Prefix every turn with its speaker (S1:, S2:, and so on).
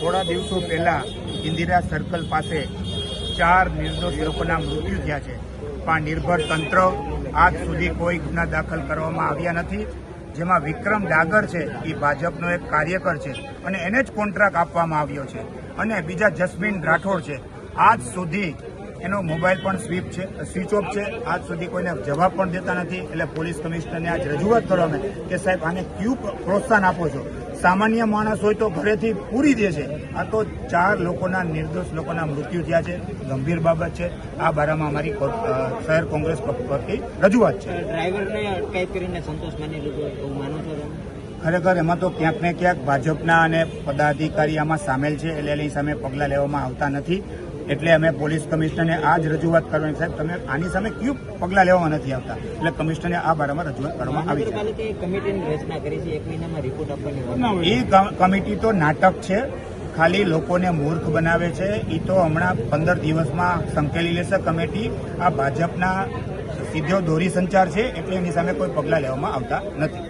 S1: થોડા દિવસો પહેલા ઇન્દિરા સર્કલ પાસે ચાર નિર્દોષ લોકોના મૃત્યુ થયા છે. પણ નિર્ભર તંત્ર આજ સુધી કોઈ ગુના દાખલ કરવામાં આવ્યા નથી. જેમાં વિક્રમ ડાગર છે, એ ભાજપનો એક કાર્યકર છે અને એને જ કોન્ટ્રાક્ટ આપવામાં આવ્યો છે. અને બીજા જસ્મીન રાઠોડ છે. આજ સુધી એનો મોબાઈલ પણ સ્વીપ છે, સ્વિચ ઓફ છે. આજ સુધી કોઈને જવાબ પણ દેતા નથી. એટલે પોલીસ કમિશનરને આજ રજૂઆત કરો અમે કે સાહેબ, આને ક્યુ પ્રોત્સાહન આપો છો? સામાન્ય માણસ હોય તો ઘરેથી પૂરી દે છે. આ તો ચાર લોકોના નિર્દોષ લોકોના મૃત્યુ થયા છે. ગંભીર બાબત છે. આ બારામાં અમારી શહેર કોંગ્રેસ પરથી રજૂઆત છે.
S2: ડ્રાઈવરને અટકાયત કરીને સંતોષ માની લીધો માનો છો
S1: ખરેખર એમાં તો ક્યાંક ને ક્યાંક ભાજપના અને પદાધિકારી આમાં સામેલ છે. એટલે એની સામે પગલાં લેવામાં આવતા નથી. એટલે અમે પોલીસ કમિશનરને આ જ રજૂઆત કરવાની સાહેબ તમે આની સામે કયું પગલાં લેવામાં નથી આવતા? એટલે કમિશનરને આ બારામાં રજૂઆત કરવામાં આવી છે.
S2: રચના કરી છે એક મહિનામાં રિપોર્ટ આપવાની
S1: એ કમિટી તો નાટક છે ખાલી લોકોને મૂર્ખ બનાવે છે એ તો હમણાં પંદર દિવસમાં સંકેલી લેશે કમિટી. આ ભાજપના સીધો દોરી સંચાર છે એટલે એની સામે કોઈ પગલાં લેવામાં આવતા નથી.